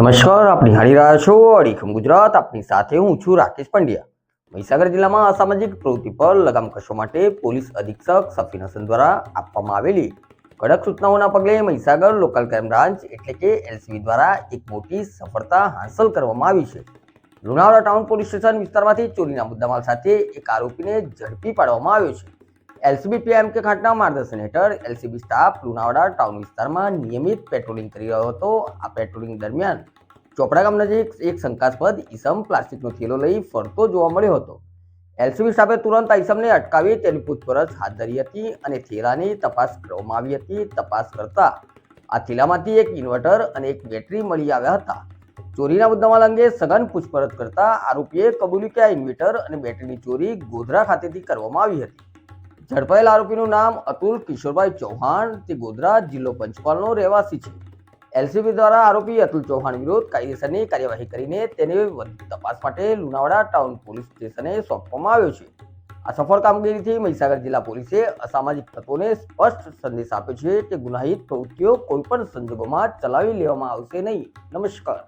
નમસ્કાર, આપ નિહાળી રહ્યા છો અડીખમ ગુજરાત. આપની સાથે હું છું રાકેશ પંડ્યા. મહીસાગર જિલ્લામાં અસામાજિક પ્રવૃત્તિ પર લગામ કસવા માટે પોલીસ અધિક્ષક સફીન હસન દ્વારા આપવામાં આવેલી કડક સૂચનાઓના પગલે મહીસાગર લોકલ ક્રાઇમ બ્રાન્ચ એટલે કે એલસીબી દ્વારા એક મોટી સફળતા હાંસલ કરવામાં આવી છે. લુણાવાડા ટાઉન પોલીસ સ્ટેશન વિસ્તારમાંથી ચોરીના મુદ્દામાલ સાથે એક આરોપીને ઝડપી પાડવામાં આવ્યો છે. એલસીબી પીએમકે ખાટના માર્ગદર્શન હેઠળ એલસીબી સ્ટાફ લુણાવાડા ટાઉન વિસ્તારમાં નિયમિત પેટ્રોલિંગ કરી રહ્યો હતો. આ પેટ્રોલિંગ દરમિયાન ચોપડા ગામ નજીક એક શંકાસ્પદ ઈસમ પ્લાસ્ટિકનો થેલો લઈ ફરતો જોવા મળ્યો હતો. એલસીબી સ્ટાફે તુરંત આ ઈસમને અટકાવી તેની પૂછપરછ હાથ ધરી હતી અને થેલાની તપાસ કરવામાં આવી હતી. તપાસ કરતા આ થેલામાંથી એક ઇન્વર્ટર અને એક બેટરી મળી આવ્યા હતા. ચોરીના મુદ્દામાલ અંગે સઘન પૂછપરછ કરતા આરોપીએ કબૂલ્યું કે આ ઇન્વર્ટર અને બેટરીની ચોરી ગોધરા ખાતેથી કરવામાં આવી હતી. ઝડપાયેલ આરોપીનું નામ અતુલ કિશોરભાઈ ચૌહાણ તે ગોધરા જિલ્લો પંચમહાલનો રહેવાસી છે. એલસીબી દ્વારા આરોપી અતુલ ચૌહાણ વિરુદ્ધ કાયદેસરની કાર્યવાહી કરીને તેને તપાસ માટે લુણાવાડા ટાઉન પોલીસ સ્ટેશને સોંપવામાં આવ્યો છે. આ સફળ કામગીરીથી મહીસાગર જિલ્લા પોલીસે અસામાજિક તત્વોને સ્પષ્ટ સંદેશ આપ્યો છે કે ગુનાહિત પ્રવૃત્તિઓ કોઈપણ સંજોગોમાં ચલાવી લેવામાં આવશે નહીં. નમસ્કાર.